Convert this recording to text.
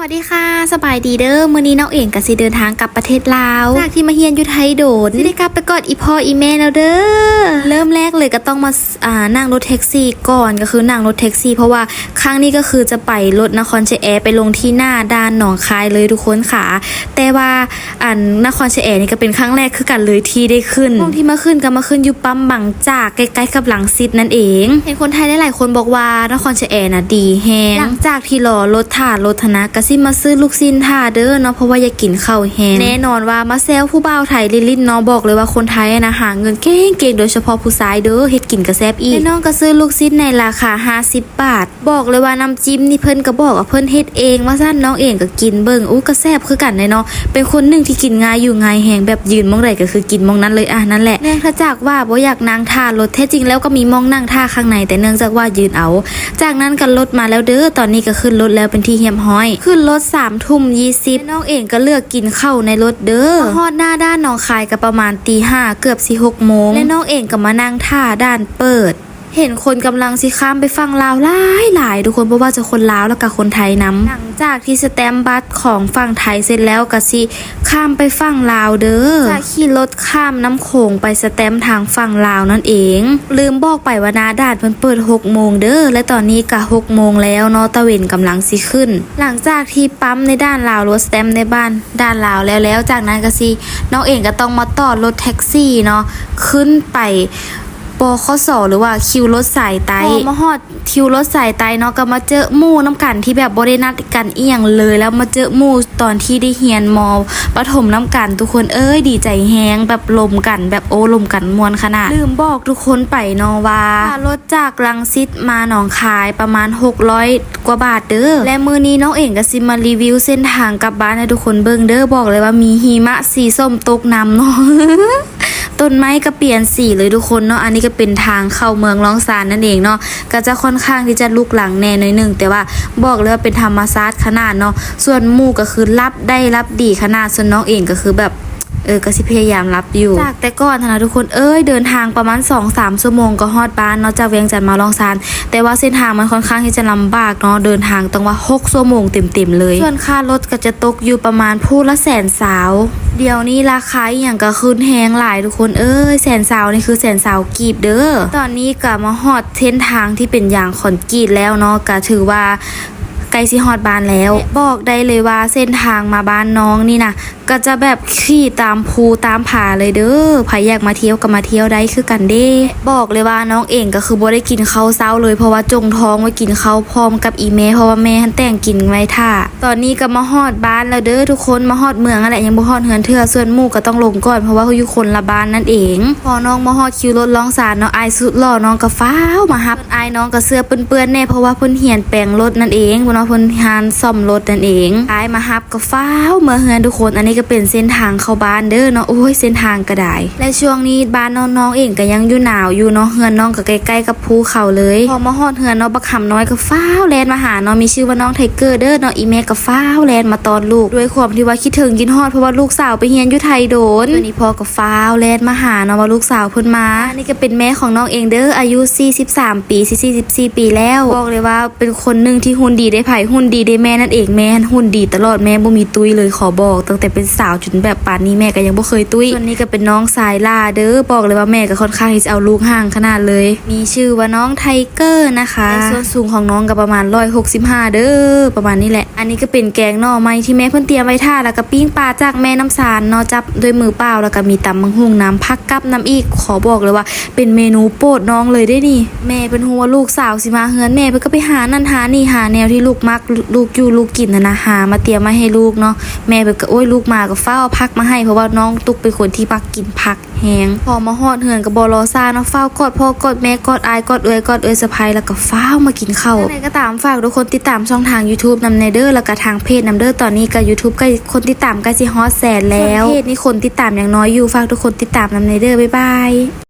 วัสดีค่ะสบายดีเด้อมื้อนี้น้องเอ๋งกับสิเดินทางกลับประเทศลาวจากที่มาเฮียนอยู่ไทยโดดสิได้กลับไปกอดอีพ่ออีแม่แล้วเด้อเริ่มแรกเลยก็ต้องมาอ่านั่งรถแท็กซี่ก่อนก็คือนั่งรถแท็กซี่ เพราะว่าครั้งนี้ก็คือจะไปรถนครเชแอร์ไปลงที่หน้าด้านหนองคายเลยทุกคนค่ะ แต่ว่าอันนครเชแอร์นี่ก็เป็นครั้งแรกคือกันเลยที่ได้ขึ้นช่วงที่มาขึ้นก็มาขึ้นอยู่ปั๊มบางจากใกล้ๆกับหลังซิดนั่นเองเห็นคนไทยหลายๆคนบอกว่านครเชแอร์น่ะดีแฮงหลังจากที่รอรถถ่ารถธนะก็สิมาซื้อลูกชิ้นถ่าเด้อเนาะเพราะว่าอยากกินข้าวแฮงแน่นอนว่ามาแซวผู้บ่าวไทยลิลลินเนาะบอกเลยว่าคนไทยอะนะหาเงินเก่งๆโดยเฉพาะผู้ชายเด้อเฮ็ดกินกระแซบอีกน้องก็ซื้อลูกชิ้นในราคา 50 บาท บอกเลยว่าน้ำจิ้มนี่เพิ่นก็บอกว่าเพิ่นเฮ็ดเองว่าซั่นน้องเองก็กินเบิ่งอู้ก็แซบคือกันเลยเนาะเป็นคนหนึ่งที่กินง่ายอยู่ง่ายแฮงแบบยืนมองใดก็คือกินมองนั้นเลยอะนั่นแหละเนื่องจากว่าบ่อยากนั่งท่ารถแท้จริงแล้วก็มีมองนั่งท่าข้างในแต่เนื่องจากว่ายืนเอา จากนั้นก็รถมาแล้วเด้อตอนนี้ก็ขึ้นรถแล้วเป็นที่เฮียมห้อยขึ้นรถ3ามทุ่มยีสิบน้องเองก็เลือกกินข้าวในรถเด้อฮอดหน้าด้านน้องคายก็ประมาณตีห้าเกือบสี่หกโมงและน้องเองก็มานั่งท่าด้านเปิด เห็นคนกำลังสิข้ามไปฝั่งลาวหลายหลายทุกคนเพราะว่าจะคนลาวแล้วก็คนไทยนํหลังจากที่สแตมบัตของฝั่งไทยเสร็จแล้วก็สิข้ามไปฝั่งลาวเด้อจะขี่รถข้ามน้ำโขงไปสแตมทางฝั่งลาวนั่นเอง ลืมบอกไปว่านาด่านเพิ่นเปิด6โมงเด้อและตอนนี้ก็6โมงแล้วเนาะตะเวนกำลังสิขึ้น หลังจากที่ปั๊มในด้านลาวรถสแตมในบ้านด้านลาวแล้วแล้วจากนั้นก็สิน้องเองก็ต้องมาต่อรถแท็กซี่เนาะขึ้นไป ปอข้อสอหรือว่าคิวรถสายไตพอมาฮอดคิวรถสายไตเนาะก็มาเจอหมู่น้ำกันที่แบบบ่ได้นัดกันเอียงเลย แล้วมาเจอหมู่ตอนที่ได้เฮียนมอปฐมน้ำกันทุกคนเอ้ยดีใจแฮงแบบลมกันแบบโอ้ลมกันมวนขนาด ลืมบอกทุกคนไปเนาะว่ารถจากลังสิตมาหนองคายประมาณ 600 กว่าบาทเด้อและมือนี้น้องเองก็สิมารีวิวเส้นทางกลับบ้านให้ทุกคนเบิ่งเด้อบอกเลยว่ามีหิมะสีส้มตกนำเนาะ ต้นไม้ก็เปลี่ยนสีเลยทุกคนเนาะอันนี้ก็เป็นทางเข้าเมืองล่องซานนั่นเองเนาะก็จะค่อนข้างที่จะลุกหลังแน่หน่อยหนึงแต่ว่าบอกเลยว่าเป็นธรรมชาติขนาดเนาะส่วนหมู่ก็คือรับได้รับดีขนาดส่วนน้องเองก็คือแบบ เออก็สิพยายามรับอยู่ จากแต่ก่อนนะทุกคนเอ้ยเดินทางประมาณ2-3ชั่วโมงก็ฮอดบ้านเนาะจากเวียงจันทน์มาลองซาน แต่ว่าเส้นทางมันค่อนข้างที่จะลำบากเนาะเดินทางต้องว่า6ชั่วโมงเต็มๆเลย ส่วนค่ารถก็จะตกอยู่ประมาณผู้ละแสนสาวเดี๋ยวนี้ราคาอย่างก็ขึ้นแฮงหลายทุกคนเอ้ยแสนสาวนี่คือแสนสาวกีบเด้อตอนนี้ก็มาฮอดเส้นทางที่เป็นอย่างขอนกรีดแล้วเนาะก็ถือว่าใกล้สิฮอดบ้านแล้ว บอกได้เลยว่าเส้นทางมาบ้านน้องนี่นะ ก็จะแบบขี่ตามภูตามผาเลยเด้อใครอยากมาเที่ยวก็มาเที่ยวได้คือกันเด้ บอกเลยว่าน้องเองก็คือบ่ได้กินข้าวเช้าเลยเพราะว่าจงท้องไว้กินข้าวพร้อมกับอีแม่เพราะว่าแม่หันแต่งกินไว้ท่าตอนนี้ก็มาฮอดบ้านแล้วเด้อทุกคนมาฮอดเมืองอะไรยังบ่ฮอดเฮือนเทือส่วนหมู่ก็ต้องลงก่อนเพราะว่าเขาอยู่คนละบ้านนั่นเอง พอน้องมาฮอดคิวรถร้องสารเนาะอายสุดหล่อน้องก็ฟ้าวมาฮับไอน้องก็เสื้อเปื้อนๆแน่เพราะว่าเพิ่นเหียนแปลงรถนั่นเองเนาะเพิ่นหานซ่อมรถนั่นเองไอมาฮับก็ฟ้าวเมื่อเฮือนทุกคนอันนี้ก็เป็นเส้นทางเข้าบ้านเด้อเนาะโอ้ยเส้นทางก็ได้และช่วงนี้บ้านน้องๆเองก็ยังอยู่หนาวอยู่เนาะเฮือนน้องก็ใกล้ๆกับภูเขาเลยพอมาฮอดเฮือนเนาะบักคำน้อยก็ฟ้าวแลนมาหาเนาะมีชื่อว่าน้องไทเกอร์เด้อเนาะอีแม่ก็ฟ้าวแลนมาตอนลูกด้วยความที่ว่าคิดถึงกินฮอดเพราะว่าลูกสาวไปเฮียนอยู่ไทยโดนตัวนี้พ่อก็ฟ้าวแลนมาหาเนาะว่าลูกสาวเพิ่นมาอันนี่ก็เป็นแม่ของน้องเองเด้ออายุ 43 ปี 44 ปีแล้วบอกเลยว่าเป็นคนหนึ่งที่หุ่นดีได้ไผ่หุ่นดีได้แม่นั่นเองแม่หุ่นดีตลอดแม่บ่มีตุยเลยขอบอกตั้งแต่เป็นสาวจนแบบป่านนี้แม่ก็ยังบ่เคยตุ้ยส่วนนี้ก็เป็นน้องสายล่าเด้อบอกเลยว่าแม่ก็ค่อนข้างที่จะเอาลูกห่างขนาดเลย มีชื่อว่าน้องไทเกอร์นะคะส่วนสูงของน้องก็ประมาณ165 เด้อประมาณนี้แหละ อันนี้ก็เป็นแกงหน่อไม้ที่แม่เพิ่นเตรียมไว้ท่าแล้วก็ปิ้งปลาจากแม่น้ำสารเนาะจับด้วยมือเปล่าแล้วก็มีตำมังหุงน้ำพักกับน้ำอีกขอบอกเลยว่า เป็นเมนูโปรดน้องเลยได้นี่ แม่เป็นหัวลูกสาวสิมาเฮือนแม่เพิ่นก็ไปหานั่นหานี่หาแนวที่ลูกมักลูกอยู่ลูกกินนะนะหามาเตรียมมาให้ลูกเนาะแม่เพิ่นก็โอ้ยลูกมาก็เฝ้าพักมาให้เพราะว่าน้องตุกเป็นคนที่มักกินผักแห้งพอมาหอดเหือนกับบอรอซ่าเนาะเฝ้ากอดพ่อกอดแม่กอดอายกอดเอ้ยกอดเอ้ยสะพายแล้วก็เฝ้ามากินข้าวไหนก็ตามฝากทุกคนติดตามช่องทาง YouTube นำเนเดอร์แล้วก็ทางเพจนำเดอร์ตอนนี้ก็ YouTube ใกล้คนติดตามใกล้สิฮอตแสนแล้วเพจนี้คนติดตามอย่างน้อยอยู่ฝากทุกคนติดตามนำเนเดอร์บ๊ายบาย